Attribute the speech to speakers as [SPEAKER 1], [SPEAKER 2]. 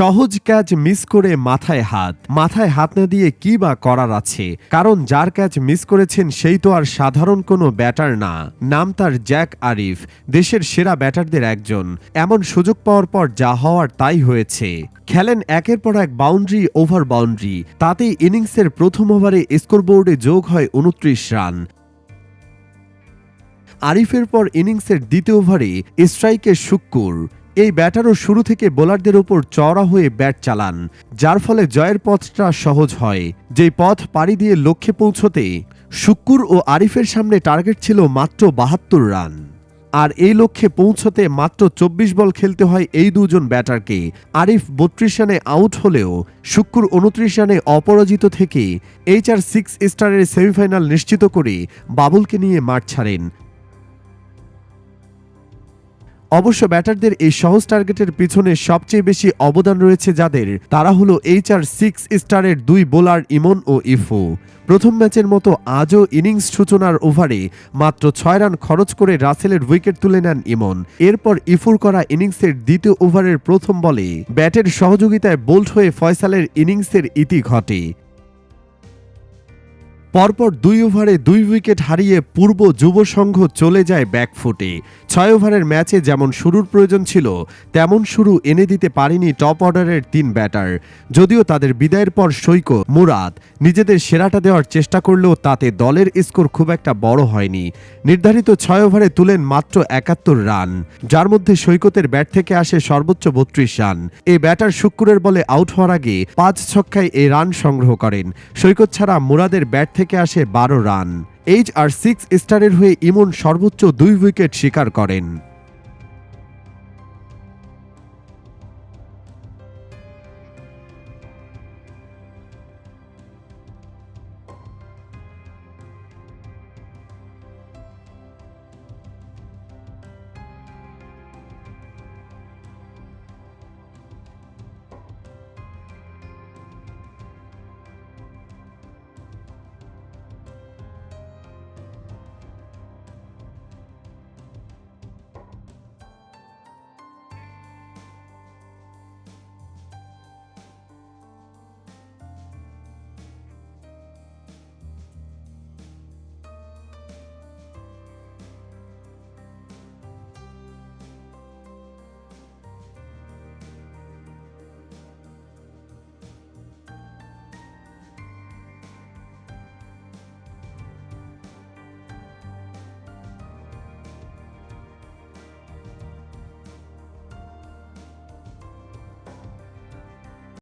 [SPEAKER 1] সহজ catch miss করে মাথায় হাত। মাথায় হাত না দিয়ে কি বা করার আছে? কারণ যার ক্যাচ মিস করেছেন সেই তো আর সাধারণ কোনো ব্যাটার না। নাম তার জ্যাক আরিফ, দেশের সেরা ব্যাটারদের একজন। এমন সুযোগ পাওয়ার পর যা হওয়ার তাই হয়েছে। খেলেন একের পর এক বাউন্ডারি ওভার বাউন্ডারি। তাতেই ইনিংসের প্রথম ওভারে স্কোরবোর্ডে যোগ হয় উনত্রিশ রান। আরিফের পর ইনিংসের দ্বিতীয় ওভারে স্ট্রাইকের শুক্কুর। এই ব্যাটারও শুরু থেকে বোলারদের উপর চওড়া হয়ে ব্যাট চালান, যার ফলে জয়ের পথটা সহজ হয়। যেই পথ পাড়ি দিয়ে লক্ষ্যে পৌঁছতে শুক্কুর ও আরিফের সামনে টার্গেট ছিল মাত্র বাহাত্তর রান। আর এই লক্ষ্যে পৌঁছতে মাত্র চব্বিশ বল খেলতে হয় এই দুজন ব্যাটারকে। আরিফ বত্রিশ রানে আউট হলেও শুক্কুর উনত্রিশ রানে অপরাজিত থেকে এইচ আর সিক্স স্টারের সেমিফাইনাল নিশ্চিত করে বাবুলকে নিয়ে মাঠ ছাড়েন। অবশ্য ব্যাটারদের এই সহজ টার্গেটের পিছনে সবচেয়ে বেশি অবদান রয়েছে যাদের। তারা হলো এইচ আর সিক্স স্টারের দুই বোলার ইমন ও ইফো। প্রথম ম্যাচের মতো আজও ইনিংস সূচনার ওভারে মাত্র ছয় রান খরচ করে রাসেলের উইকেট তুলে নেন ইমন। এরপর ইফুর করা ইনিংসের দ্বিতীয় ওভারের প্রথম বলে ব্যাটের সহযোগিতায় বোল্ড হয়ে ফয়সালের ইনিংসের ইতি ঘটে। পরপর দুই ওভারে দুই উইকেট হারিয়ে পূর্ব যুব সংঘ চলে যায় ব্যাকফুটে ছয় ওভারের ম্যাচে যেমন শুরুর প্রয়োজন ছিল, তেমন শুরু এনে দিতে পারেনি টপ অর্ডারের তিন ব্যাটার যদিও তাদের বিদায়ের পর সৈকো মুরাদ নিজেদের সেরাটা দেওয়ার চেষ্টা করলেও তাতে দলের স্কোর খুব একটা বড় হয়নি। নির্ধারিত ছয় ওভারে তুলেন মাত্র একাত্তর রান, যার মধ্যে সৈকতের ব্যাট থেকে আসে সর্বোচ্চ বত্রিশ রান। এই ব্যাটার শুক্কুরের বলে আউট হওয়ার আগে পাঁচ ছক্কায় এই রান সংগ্রহ করেন। সৈকত ছাড়া মুরাদের ব্যাট থেকে আসে বারো রান। এইচ আর সিক্স স্টারের হয়ে ইমন সর্বোচ্চ দুই উইকেট শিকার করেন।